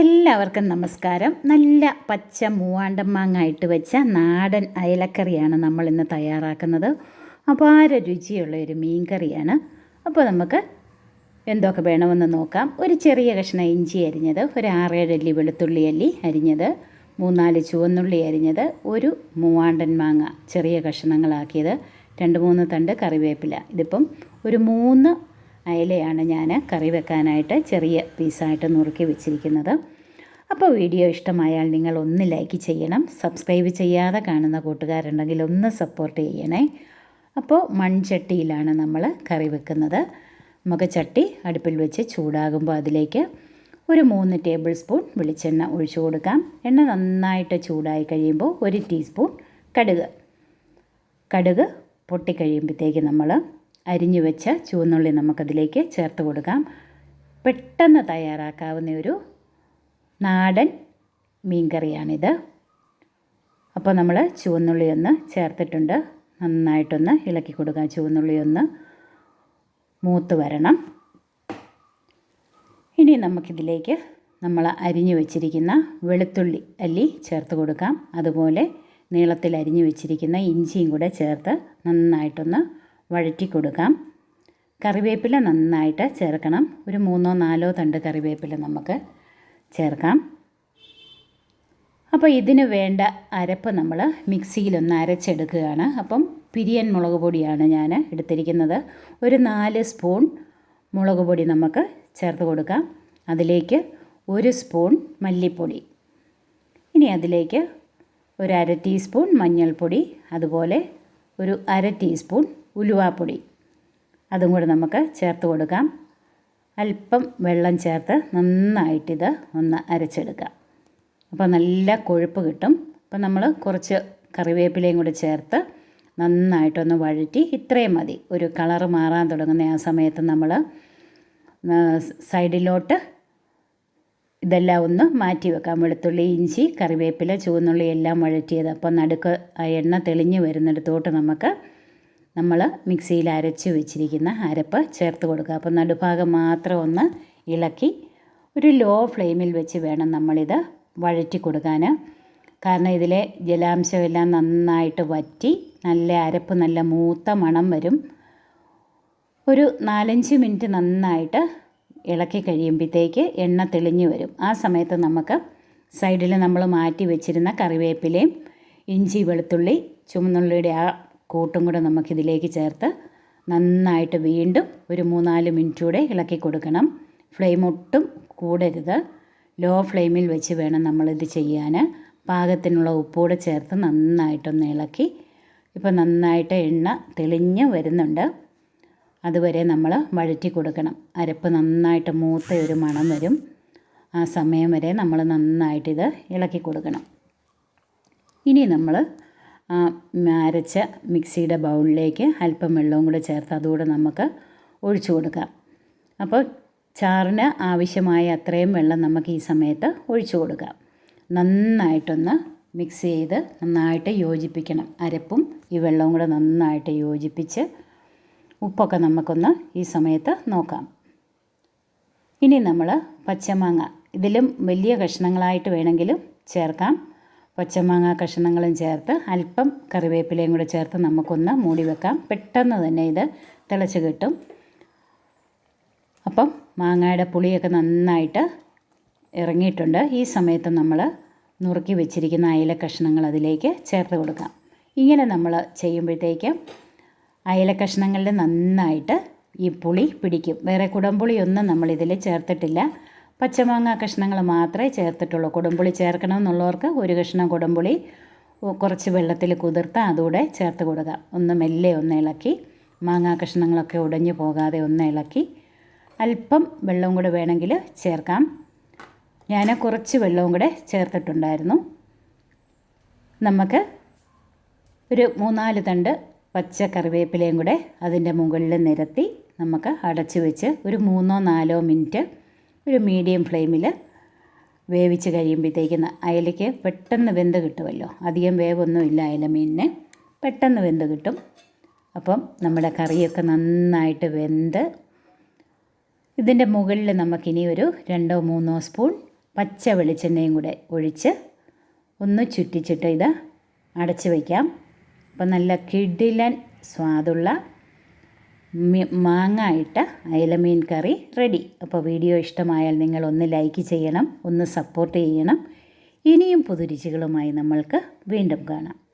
എല്ലാവർക്കും നമസ്കാരം. നല്ല പച്ച മൂവാണ്ടൻ മാങ്ങായിട്ട് വെച്ച നാടൻ അയലക്കറിയാണ് നമ്മൾ ഇന്ന് തയ്യാറാക്കുന്നത്. അപാര രുചിയുള്ള ഒരു മീൻ കറിയാണ് അപ്പോൾ നമുക്ക് എന്തൊക്കെ വേണമെന്ന് നോക്കാം. ഒരു ചെറിയ കഷ്ണം ഇഞ്ചി അരിഞ്ഞത് ഒരു ആറേഴ് അല്ലി വെളുത്തുള്ളി അല്ലി അരിഞ്ഞത് മൂന്നാൽ ചുവന്നുള്ളി അരിഞ്ഞത് ഒരു മൂവാണ്ടൻ മാങ്ങ ചെറിയ കഷ്ണങ്ങളാക്കിയത് രണ്ട് മൂന്ന് തണ്ട് കറിവേപ്പില. ഇതിപ്പം ഒരു മൂന്ന് അയലയാണ് ഞാൻ കറി വെക്കാനായിട്ട് ചെറിയ പീസായിട്ട് നുറുക്കി വെച്ചിരിക്കുന്നത്. അപ്പോൾ വീഡിയോ ഇഷ്ടമായാൽ നിങ്ങൾ ഒന്ന് ലൈക്ക് ചെയ്യണം. സബ്സ്ക്രൈബ് ചെയ്യാതെ കാണുന്ന കൂട്ടുകാരുണ്ടെങ്കിൽ ഒന്ന് സപ്പോർട്ട് ചെയ്യണേ. അപ്പോൾ മൺചട്ടിയിലാണ് നമ്മൾ കറി വെക്കുന്നത്. നമുക്ക് ചട്ടി അടുപ്പിൽ വെച്ച് ചൂടാകുമ്പോൾ അതിലേക്ക് ഒരു മൂന്ന് ടേബിൾ സ്പൂൺ വെളിച്ചെണ്ണ ഒഴിച്ചു കൊടുക്കാം. എണ്ണ നന്നായിട്ട് ചൂടായി കഴിയുമ്പോൾ ഒരു ടീസ്പൂൺ കടുക്. കടുക് പൊട്ടിക്കഴിയുമ്പോഴത്തേക്ക് നമ്മൾ അരിഞ്ഞു വെച്ച ചുവന്നുള്ളി നമുക്കതിലേക്ക് ചേർത്ത് കൊടുക്കാം. പെട്ടെന്ന് തയ്യാറാക്കാവുന്ന ഒരു നാടൻ മീൻ കറിയാണിത് അപ്പോൾ നമ്മൾ ചുവന്നുള്ളി ഒന്ന് ചേർത്തിട്ടുണ്ട്. നന്നായിട്ടൊന്ന് ഇളക്കി കൊടുക്കാം. ചുവന്നുള്ളി ഒന്ന് മൂത്ത് വരണം. ഇനി നമുക്കിതിലേക്ക് നമ്മൾ അരിഞ്ഞു വെച്ചിരിക്കുന്ന വെളുത്തുള്ളി അല്ലി ചേർത്ത് കൊടുക്കാം. അതുപോലെ നീളത്തിൽ അരിഞ്ഞു വെച്ചിരിക്കുന്ന ഇഞ്ചിയും കൂടെ ചേർത്ത് നന്നായിട്ടൊന്ന് വഴറ്റി കൊടുക്കാം. കറിവേപ്പില നന്നായിട്ട് ചേർക്കണം. ഒരു മൂന്നോ നാലോ തണ്ട് കറിവേപ്പില നമുക്ക് ചേർക്കാം. അപ്പോൾ ഇതിന് വേണ്ട അരപ്പ് നമ്മൾ മിക്സിയിലൊന്ന് അരച്ചെടുക്കുകയാണ്. അപ്പം പിരിയൻ മുളക് പൊടിയാണ് ഞാൻ എടുത്തിരിക്കുന്നത്. ഒരു നാല് സ്പൂൺ മുളക് പൊടി നമുക്ക് ചേർത്ത് കൊടുക്കാം. അതിലേക്ക് ഒരു സ്പൂൺ മല്ലിപ്പൊടി. ഇനി അതിലേക്ക് ഒരു അര ടീസ്പൂൺ മഞ്ഞൾപ്പൊടി. അതുപോലെ ഒരു അര ടീസ്പൂൺ ഉലുവാപ്പൊടി. അതും കൂടെ നമുക്ക് ചേർത്ത് കൊടുക്കാം. അല്പം വെള്ളം ചേർത്ത് നന്നായിട്ടിത് ഒന്ന് അരച്ചെടുക്കാം അപ്പോൾ നല്ല കൊഴുപ്പ് കിട്ടും. അപ്പോൾ നമ്മൾ കുറച്ച് കറിവേപ്പിലയും കൂടി ചേർത്ത് നന്നായിട്ടൊന്ന് വഴറ്റി ഇത്രയും മതി. ഒരു കളറ് മാറാൻ തുടങ്ങുന്ന ആ സമയത്ത് നമ്മൾ സൈഡിലോട്ട് ഇതെല്ലാം ഒന്ന് മാറ്റി വെക്കാം. വെളുത്തുള്ളി ഇഞ്ചി കറിവേപ്പില ചുവന്നുള്ളി എല്ലാം വഴറ്റിയത്. അപ്പോൾ നടുക്ക് ആ എണ്ണ തെളിഞ്ഞ് വരുന്നിടത്തോട്ട് നമുക്ക് നമ്മൾ മിക്സിയിൽ അരച്ച് വെച്ചിരിക്കുന്ന അരപ്പ് ചേർത്ത് കൊടുക്കുക. അപ്പോൾ നടുഭാഗം മാത്രം ഒന്ന് ഇളക്കി ഒരു ലോ ഫ്ലെയിമിൽ വെച്ച് വേണം നമ്മളിത് വഴറ്റി കൊടുക്കാൻ. കാരണം ഇതിലെ ജലാംശമെല്ലാം നന്നായിട്ട് വറ്റി നല്ല അരപ്പ് നല്ല മൂത്ത മണം വരും. ഒരു നാലഞ്ച് മിനിറ്റ് നന്നായിട്ട് ഇളക്കി കഴിയുമ്പോഴത്തേക്ക് എണ്ണ തെളിഞ്ഞു വരും. ആ സമയത്ത് നമുക്ക് സൈഡിൽ നമ്മൾ മാറ്റി വെച്ചിരുന്ന കറിവേപ്പിലയും ഇഞ്ചി വെളുത്തുള്ളി ചുമന്നുള്ളിയുടെ ആ കൂട്ടും കൂടെ നമുക്കിതിലേക്ക് ചേർത്ത് നന്നായിട്ട് വീണ്ടും ഒരു മൂന്നാൽ മിനിറ്റ് കൂടെ ഇളക്കി കൊടുക്കണം. ഫ്ലെയിം ഒട്ടും കൂടരുത്. ലോ ഫ്ലെയിമിൽ വെച്ച് വേണം നമ്മളിത് ചെയ്യാൻ പാകത്തിനുള്ള ഉപ്പൂടെ ചേർത്ത് നന്നായിട്ടൊന്ന് ഇളക്കി. ഇപ്പോൾ നന്നായിട്ട് എണ്ണ തെളിഞ്ഞ് വരുന്നുണ്ട്. അതുവരെ നമ്മൾ വഴറ്റി കൊടുക്കണം. അരപ്പ് നന്നായിട്ട് മൂത്ത ഒരു മണം വരും. ആ സമയം വരെ നമ്മൾ നന്നായിട്ടിത് ഇളക്കി കൊടുക്കണം. ഇനി നമ്മൾ അരച്ച മിക്സിയുടെ ബൗളിലേക്ക് അല്പം വെള്ളവും കൂടെ ചേർത്ത് അതുകൂടെ നമുക്ക് ഒഴിച്ചു കൊടുക്കാം. അപ്പോൾ ചാറിന് ആവശ്യമായ അത്രയും വെള്ളം നമുക്ക് ഈ സമയത്ത് ഒഴിച്ചു കൊടുക്കാം. നന്നായിട്ടൊന്ന് മിക്സ് ചെയ്ത് നന്നായിട്ട് യോജിപ്പിക്കണം. അരപ്പും ഈ വെള്ളവും കൂടെ നന്നായിട്ട് യോജിപ്പിച്ച് ഉപ്പൊക്കെ നമുക്കൊന്ന് ഈ സമയത്ത് നോക്കാം. ഇനി നമ്മൾ പച്ചമാങ്ങ ഇതിലും വലിയ കഷ്ണങ്ങളായിട്ട് വേണമെങ്കിലും ചേർക്കാം. പച്ചമാങ്ങ കഷ്ണങ്ങളും ചേർത്ത് അല്പം കറിവേപ്പിലയും കൂടെ ചേർത്ത് നമുക്കൊന്ന് മൂടി വെക്കാം. പെട്ടെന്ന് തന്നെ ഇത് തിളച്ച് കിട്ടും. അപ്പം മാങ്ങയുടെ പുളിയൊക്കെ നന്നായിട്ട് ഇറങ്ങിയിട്ടുണ്ട്. ഈ സമയത്ത് നമ്മൾ നുറുക്കി വെച്ചിരിക്കുന്ന അയല കഷ്ണങ്ങൾ അതിലേക്ക് ചേർത്ത് കൊടുക്കാം. ഇങ്ങനെ നമ്മൾ ചെയ്യുമ്പോഴത്തേക്കും അയല കഷ്ണങ്ങളിൽ നന്നായിട്ട് ഈ പുളി പിടിക്കും. വേറെ കുടംപുളിയൊന്നും നമ്മളിതിൽ ചേർത്തിട്ടില്ല. പച്ചമാങ്ങ കഷ്ണങ്ങൾ മാത്രമേ ചേർത്തിട്ടുള്ളൂ. കുടംപുളി ചേർക്കണമെന്നുള്ളവർക്ക് ഒരു കഷ്ണം കുടമ്പുളി കുറച്ച് വെള്ളത്തിൽ കുതിർത്ത് അതുകൂടെ ചേർത്ത് കൊടുക്കുക. ഒന്ന് മെല്ലെ ഒന്ന് ഇളക്കി മാങ്ങാ കഷ്ണങ്ങളൊക്കെ ഉടഞ്ഞു പോകാതെ ഒന്ന് ഇളക്കി അല്പം വെള്ളവും കൂടെ വേണമെങ്കിൽ ചേർക്കാം. ഞാൻ കുറച്ച് വെള്ളവും കൂടെ ചേർത്തിട്ടുണ്ടായിരുന്നു. നമുക്ക് ഒരു മൂന്നാൽ തണ്ട് പച്ച കറിവേപ്പിലയും കൂടെ അതിന്റെ മുകളിൽ നിരത്തി നമുക്ക് അടച്ചു വെച്ച് ഒരു മൂന്നോ നാലോ മിനിറ്റ് ഒരു മീഡിയം ഫ്ലെയിമിൽ വേവിച്ച് കഴിയുമ്പോഴത്തേക്കും അയലയ്ക്ക് പെട്ടെന്ന് വെന്ത് കിട്ടുമല്ലോ. അധികം വേവൊന്നും ഇല്ല അയല മീനിന് പെട്ടെന്ന് വെന്ത് കിട്ടും. അപ്പം നമ്മുടെ കറിയൊക്കെ നന്നായിട്ട് വെന്ത് ഇതിന്റെ മുകളിൽ നമുക്കിനി ഒരു രണ്ടോ മൂന്നോ സ്പൂൺ പച്ച വെളിച്ചെണ്ണയും കൂടെ ഒഴിച്ച് ഒന്ന് ചുറ്റിച്ചിട്ട് ഇത് അടച്ച് വയ്ക്കാം. അപ്പം നല്ല കിടിലൻ സ്വാദുള്ള മാങ്ങ ഇട്ട അയലമീൻ കറി റെഡി അപ്പോൾ വീഡിയോ ഇഷ്ടമായാൽ നിങ്ങൾ ഒന്ന് ലൈക്ക് ചെയ്യണം ഒന്ന് സപ്പോർട്ട് ചെയ്യണം. ഇനിയും പുതുരുചികളുമായി നമ്മൾക്ക് വീണ്ടും കാണാം.